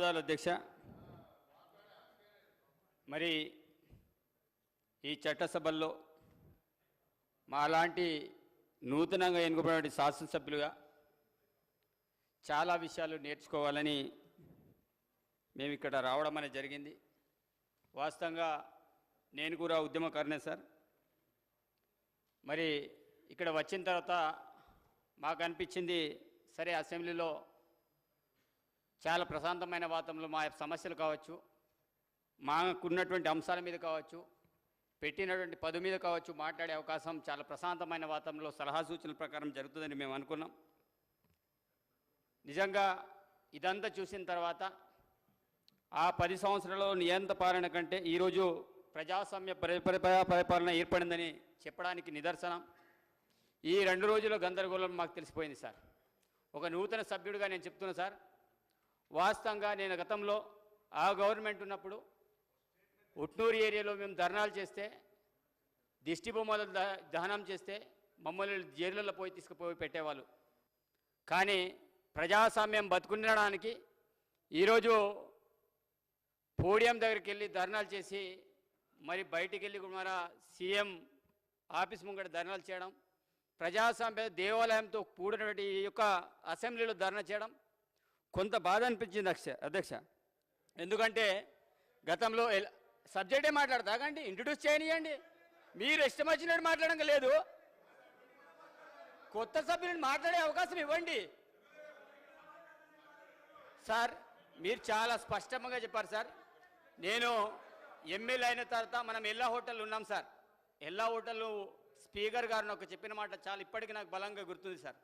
ధన్యవాదాలు అధ్యక్ష. మరి ఈ చట్టసభల్లో మాలాంటి నూతనంగా ఎన్నుకున్నటువంటి శాసనసభ్యులుగా చాలా విషయాలు నేర్చుకోవాలని మేము ఇక్కడ రావడం అనేది జరిగింది. వాస్తవంగా నేను కూడా ఉద్యమకారనే సార్. మరి ఇక్కడ వచ్చిన తర్వాత మాకు అనిపించింది సరే అసెంబ్లీలో చాలా ప్రశాంతమైన వాతంలో మా సమస్యలు కావచ్చు మాకున్నటువంటి అంశాల మీద కావచ్చు పెట్టినటువంటి పదు మీద కావచ్చు మాట్లాడే అవకాశం చాలా ప్రశాంతమైన వాతావరణంలో సలహా సూచనల ప్రకారం జరుగుతుందని మేము అనుకున్నాం. నిజంగా ఇదంతా చూసిన తర్వాత ఆ పది సంవత్సరాలలో నియంత పాలన కంటే ఈరోజు ప్రజాస్వామ్య పరిపాలన ఏర్పడిందని చెప్పడానికి నిదర్శనం. ఈ రెండు రోజుల గందరగోళం మాకు తెలిసిపోయింది సార్. ఒక నూతన సభ్యుడిగా నేను చెప్తున్నా సార్ వాస్తవంగా నేను గతంలో ఆ గవర్నమెంట్ ఉన్నప్పుడు ఉట్నూరు ఏరియాలో మేము ధర్నాలు చేస్తే దిష్టిబొమ్మలు ద- దహనం చేస్తే మమ్మల్ని జైళ్ళలో పోయి తీసుకుపోయి పెట్టేవాళ్ళు. కానీ ప్రజాస్వామ్యం బతుకుండడానికి ఈరోజు పోడియం దగ్గరికి వెళ్ళి ధర్నాలు చేసి మరి బయటికి వెళ్ళి కూడా మన సీఎం ఆఫీస్ ముంగట ధర్నాలు చేయడం ప్రజాస్వామ్య దేవాలయంతో కూడినటువంటి ఈ యొక్క అసెంబ్లీలో ధర్నా చేయడం కొంత బాధ అనిపించింది అక్ష అధ్యక్ష. ఎందుకంటే గతంలో సబ్జెక్టే సబ్జెక్టే మాట్లాడతాగండి ఇంట్రడ్యూస్ చేయనియండి. మీరు ఇష్టం వచ్చినట్టు మాట్లాడడం లేదు. కొత్త సభ్యులను మాట్లాడే అవకాశం ఇవ్వండి. సార్ మీరు చాలా స్పష్టంగా చెప్పారు సార్. నేను ఎమ్మెల్యే అయిన తర్వాత మనం ఎల్లా హోటల్ ఉన్నాం సార్. ఎల్లా హోటల్ స్పీకర్ గారు నాకు చెప్పిన మాట చాలా ఇప్పటికీ నాకు బలంగా గుర్తుంది సార్.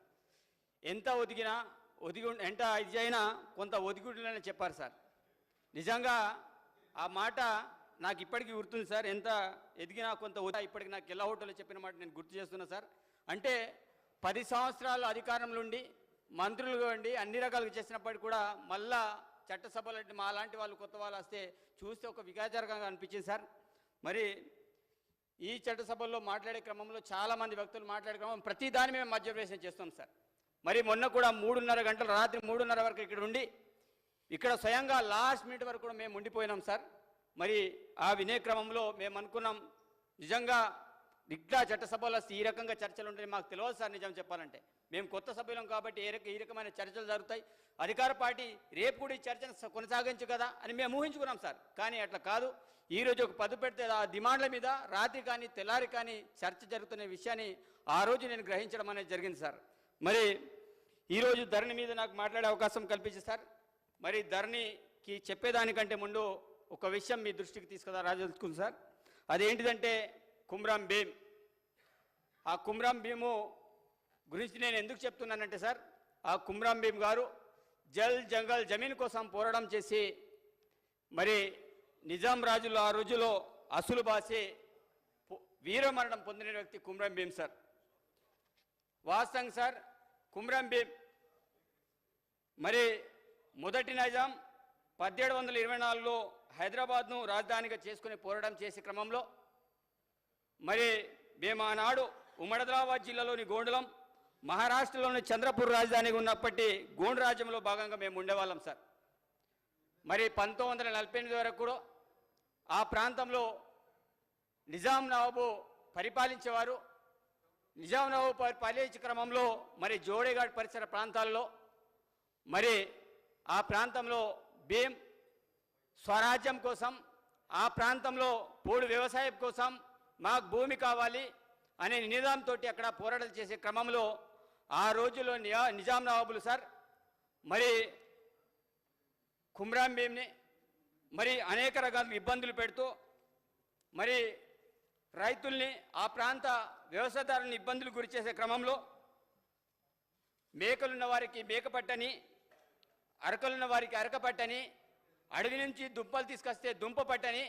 ఎంత ఒదిగినా ఒదిగి ఎంట ఎంత ఇది అయినా కొంత ఒదిగుడులని చెప్పారు సార్. నిజంగా ఆ మాట నాకు ఇప్పటికీ గుర్తుంది సార్. ఎంత ఎదిగినా కొంత ఉదా ఇప్పటికి నాకు ఎల్లా హోటల్లో చెప్పిన మాట నేను గుర్తు చేస్తున్నా సార్. అంటే పది సంవత్సరాలు అధికారంలో ఉండి మంత్రులుగా ఉండి అన్ని రకాలుగా చేసినప్పటికీ కూడా మళ్ళా అంటే మా లాంటి వాళ్ళు కొత్త వాళ్ళు వస్తే చూస్తే ఒక వికాచారకంగా అనిపించింది సార్. మరి ఈ చట్టసభల్లో మాట్లాడే క్రమంలో చాలామంది వ్యక్తులు మాట్లాడే క్రమం ప్రతి దాని మేము మధ్యప్రవేశం చేస్తాం సార్. మరి మొన్న కూడా మూడున్నర గంటలు రాత్రి మూడున్నర వరకు ఇక్కడ ఉండి ఇక్కడ స్వయంగా లాస్ట్ మినిట్ వరకు కూడా మేము ఉండిపోయినాం సార్. మరి ఆ వినే క్రమంలో మేము అనుకున్నాం నిజంగా ఇట్లా చట్టసభలో ఈ రకంగా చర్చలు ఉంటాయి మాకు తెలియదు సార్ నిజం చెప్పాలంటే. మేము కొత్త సభ్యులం కాబట్టి ఏ రక ఈ రకమైన చర్చలు జరుగుతాయి. అధికార పార్టీ రేపు కూడా ఈ చర్చను కొనసాగించు కదా అని మేము ఊహించుకున్నాం సార్. కానీ అట్లా కాదు. ఈ రోజు ఒక పదు పెడితే ఆ డిమాండ్ల మీద రాత్రి కానీ తెల్లారి కానీ చర్చ జరుగుతున్న విషయాన్ని ఆ రోజు నేను గ్రహించడం అనేది జరిగింది సార్. మరి ఈరోజు ధరణి మీద నాకు మాట్లాడే అవకాశం కల్పించి సార్. మరి ధరణికి చెప్పేదానికంటే ముందు ఒక విషయం మీ దృష్టికి తీసుకురా రాజదలుచుకుంది సార్. అదేంటిదంటే కుమ్రాం భీమ్. ఆ కుమ్రాం భీము గురించి నేను ఎందుకు చెప్తున్నానంటే సార్ ఆ కుమ్రాం భీమ్ గారు జల్ జంగల్ జమీన్ కోసం పోరాటం చేసి మరి నిజాం రాజులు ఆ రోజులో అసులు బాసి వీరమరణం పొందిన వ్యక్తి కుమ్రాం భీమ్ సార్. వాస్తవం సార్ కుమ్రం భీమ్ మరి మొదటి నిజాం పదిహేడు వందల ఇరవై నాలుగులో హైదరాబాద్ను రాజధానిగా చేసుకుని పోరాటం చేసే క్రమంలో మరి మేము ఆనాడు ఉమ్మడద్రాబాద్ జిల్లాలోని గోండలం మహారాష్ట్రలోని చంద్రపూర్ రాజధానిగా ఉన్నప్పటి గోండు రాజ్యంలో భాగంగా మేము ఉండేవాళ్ళం సార్. మరి పంతొమ్మిది వందల నలభై ఎనిమిది వరకు కూడా ఆ ప్రాంతంలో నిజాం నవాబు పరిపాలించేవారు. నిజాం నవాబు క్రమంలో మరి జోడేఘాట్ పరిసర ప్రాంతాల్లో మరి ఆ ప్రాంతంలో భీం స్వరాజ్యం కోసం ఆ ప్రాంతంలో పోడు వ్యవసాయం కోసం మాకు భూమి కావాలి అనే నినాదంతో అక్కడ పోరాటాలు చేసే క్రమంలో ఆ రోజుల్లో నియా- నిజాం నవాబులు సార్ మరి కుమ్రాం భీమ్ని మరి అనేక రకాల ఇబ్బందులు పెడుతూ మరి రైతుల్ని ఆ ప్రాంత వ్యవసాయదారులను ఇబ్బందులు గురిచేసే క్రమంలో మేకలున్న వారికి మేక పట్టని అరకలున్న వారికి అరక పట్టని అడవి నుంచి దుంపలు తీసుకొస్తే దుంప పట్టని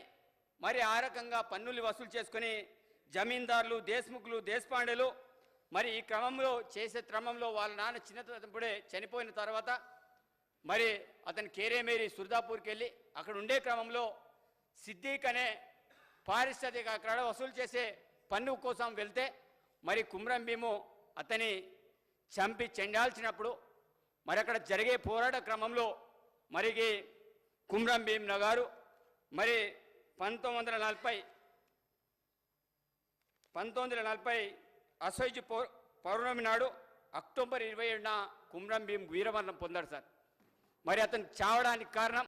మరి ఆ రకంగా పన్నులు వసూలు చేసుకొని జమీందారులు దేశ్ముఖులు దేశపాండేలు మరి ఈ క్రమంలో చేసే క్రమంలో వాళ్ళ నాన్న చిన్నప్పుడే చనిపోయిన తర్వాత మరి అతను కేరేమేరి సుర్దాపూర్కి వెళ్ళి అక్కడ ఉండే క్రమంలో సిద్దిక్ అనే పారిశ్రామిక అక్కడ వసూలు చేసే పన్ను కోసం వెళ్తే మరి కుమ్రం భీము అతని చంపి చెండాల్చినప్పుడు మరి అక్కడ జరిగే పోరాట క్రమంలో మరికి కుమ్రం భీమ్ నగారు మరి పంతొమ్మిది వందల నలభై పంతొమ్మిది వందల నలభై అసైజ్ పౌ పౌర్ణమి నాడు అక్టోబర్ ఇరవై ఏడున కుమ్రం భీమ్ వీరమరణం పొందాడు సార్. మరి అతను చావడానికి కారణం